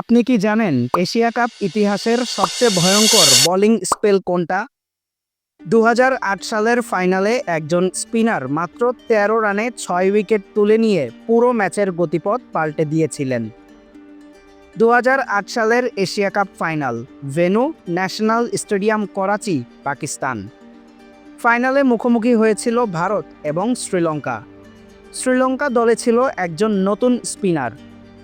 আপনি কি জানেন এশিয়া কাপ ইতিহাসের সবচেয়ে ভয়ঙ্কর বোলিং স্পেল কোনটা? দু হাজার আট সালের ফাইনালে একজন স্পিনার মাত্র ১৩ রানে ছয় উইকেট তুলে নিয়ে পুরো ম্যাচের গতিপথ পাল্টে দিয়েছিলেন। দু হাজার আট সালের Asia cup final, venue national stadium, Karachi, Pakistan. ফাইনালে মুখোমুখি হয়েছিল ভারত এবং শ্রীলঙ্কা। শ্রীলঙ্কা দলে ছিল একজন নতুন স্পিনার।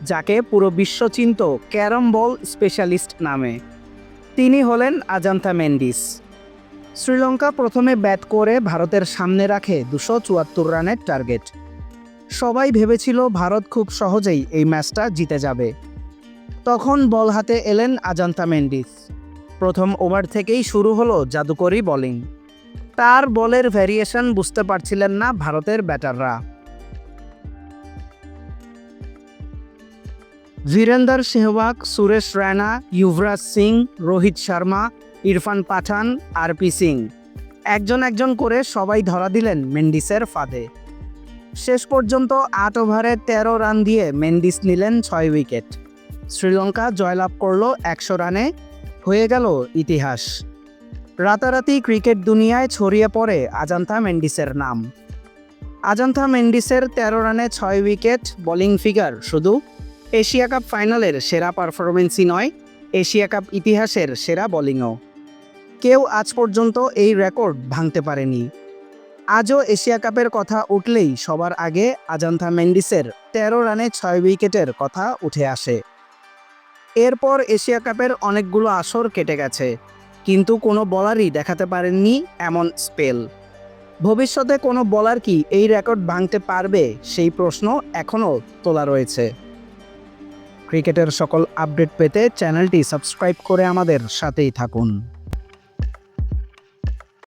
যাকে পুরো বিশ্ব চিনত ক্যারম বল স্পেশালিস্ট নামে। তিনি হলেন আজান্তা মেন্ডিস। শ্রীলঙ্কা প্রথমে ব্যাট করে ভারতের সামনে রাখে দুশো চুয়াত্তর রানের টার্গেট। সবাই ভেবেছিল ভারত খুব সহজেই এই ম্যাচটা জিতে যাবে। তখন বল হাতে এলেন আজান্তা মেন্ডিস। প্রথম ওভার থেকেই শুরু হলো জাদুকরি বোলিং। তার বলের ভ্যারিয়েশন বুঝতে পারছিলেন না ভারতের ব্যাটাররা। বীরেন্দর সেহবাগ সুরেশ রায়না যুবরাজ সিং রোহিত শর্মা ইরফান পাঠান আরপি সিং একজন একজন করে সবাই ধরা দিলেন মেন্ডিসের ফাঁদে। শেষ পর্যন্ত আট ওভারে তেরো রান দিয়ে মেন্ডিস নিলেন ছয় উইকেট। শ্রীলঙ্কা জয়লাভ করল একশো রানে, হয়ে গেল ইতিহাস। রাতারাতি ক্রিকেট দুনিয়ায় ছড়িয়ে পড়ে আজান্থা মেন্ডিসের নাম। আজান্থা মেন্ডিসের তেরো রানে ছয় উইকেট, বোলিং ফিগার শুধু এশিয়া কাপ ফাইনালের সেরা পারফরমেন্সই নয়, এশিয়া কাপ ইতিহাসের সেরা বোলিংও কেউ আজ পর্যন্ত এই রেকর্ড ভাঙতে পারেনি। আজও এশিয়া কাপের কথা উঠলেই সবার আগে আজান্থা মেন্ডিসের তেরো রানে ছয় উইকেটের কথা উঠে আসে। এরপর এশিয়া কাপের অনেকগুলো আসর কেটে গেছে, কিন্তু কোনো বলারই দেখাতে পারেননি এমন স্পেল ভবিষ্যতে কোনো বলার কি এই রেকর্ড ভাঙতে পারবে সেই প্রশ্ন এখনও তোলা রয়েছে। ক্রিকেটের সকল আপডেট পেতে চ্যানেলটি সাবস্ক্রাইব করে আমাদের সাথেই থাকুন।